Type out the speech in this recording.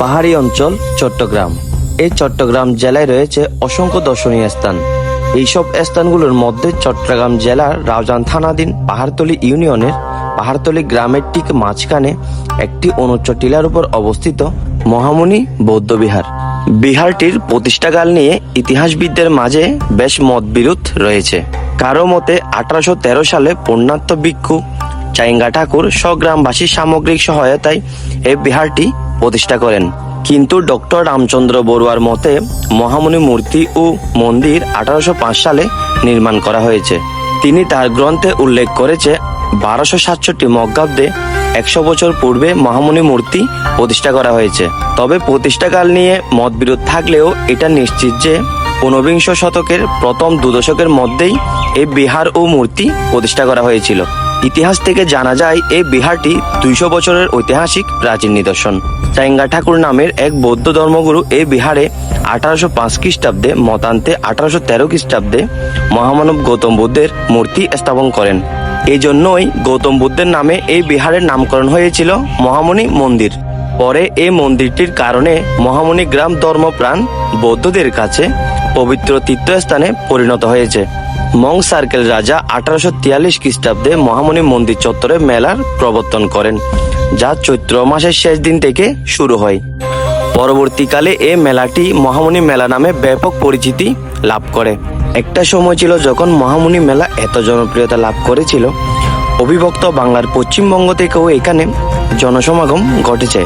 পাহাড়ি অঞ্চল, চট্টগ্রাম। এই চট্টগ্রাম জেলায় রয়েছে অসংখ্য দর্শনীয় স্থান। এইসব স্থানগুলোর মধ্যে চট্টগ্রাম জেলার রাউজান থানাধীন পাহাড়তলি ইউনিয়নের পাহাড়তলি গ্রামের ঠিক মাঝখানে একটি অনুচ্চ টিলার উপর অবস্থিত মহামুনি বৌদ্ধবিহার বিহারটির প্রতিষ্ঠাকাল নিয়ে ইতিহাসবিদদের মাঝে বেশ মতবিরোধ রয়েছে। কারও মতে আঠারোশো তেরো সালে পূর্ণাত্ম ভিক্ষু চাইঙ্গা ঠাকুর স্বগ্রামবাসীর সামগ্রিক সহায়তায় এই বিহারটি প্রতিষ্ঠা করেন। কিন্তু ডক্টর রামচন্দ্র বড়ুয়ার মতে মহামুনি মূর্তি ও মন্দির আঠারোশো পাঁচ সালে নির্মাণ করা হয়েছে। তিনি তার গ্রন্থে উল্লেখ করেছে, বারোশো সাতষট্টি মগ্গাব্দে একশো বছর পূর্বে মহামুনি মূর্তি প্রতিষ্ঠা করা হয়েছে। তবে প্রতিষ্ঠাকাল নিয়ে মতবিরোধ থাকলেও এটা নিশ্চিত যে, ঊনবিংশ শতকের প্রথম দু দশকের মধ্যেই এই বিহার ও মূর্তি প্রতিষ্ঠা করা হয়েছিল। ইতিহাস থেকে জানা যায় এই বিহারটি দুইশো বছরের ঐতিহাসিক প্রাচীন নিদর্শন। চাইঙ্গা ঠাকুর নামের এক বৌদ্ধ ধর্মগুরু এই বিহারে আঠারোশো পাঁচ খ্রিস্টাব্দে মতান্তে আঠারোশো তেরো খ্রিস্টাব্দে মহামানব গৌতম বুদ্ধের মূর্তি স্থাপন করেন। এই জন্যই গৌতম বুদ্ধের নামে এই বিহারের নামকরণ হয়েছিল মহামণি মন্দির। পরে এই মন্দিরটির কারণে মহামণি গ্রাম ধর্মপ্রাণ বৌদ্ধদের কাছে পবিত্র তীর্থস্থানে পরিণত হয়েছে। মং সার্কেল রাজা আঠারোশো তিয়াল্লিশ খ্রিস্টাব্দে মহামণি মন্দির চত্বরে মেলার প্রবর্তন করেন, যা চৈত্র মাসের শেষ দিন থেকে শুরু হয়। পরবর্তীকালে এ মেলাটি মহামণি মেলা নামে ব্যাপক পরিচিতি লাভ করে। একটা সময় ছিল যখন মহামণি মেলা এত জনপ্রিয়তা লাভ করেছিল। অবিভক্ত বাংলার পশ্চিমবঙ্গ থেকেও এখানে জনসমাগম ঘটেছে।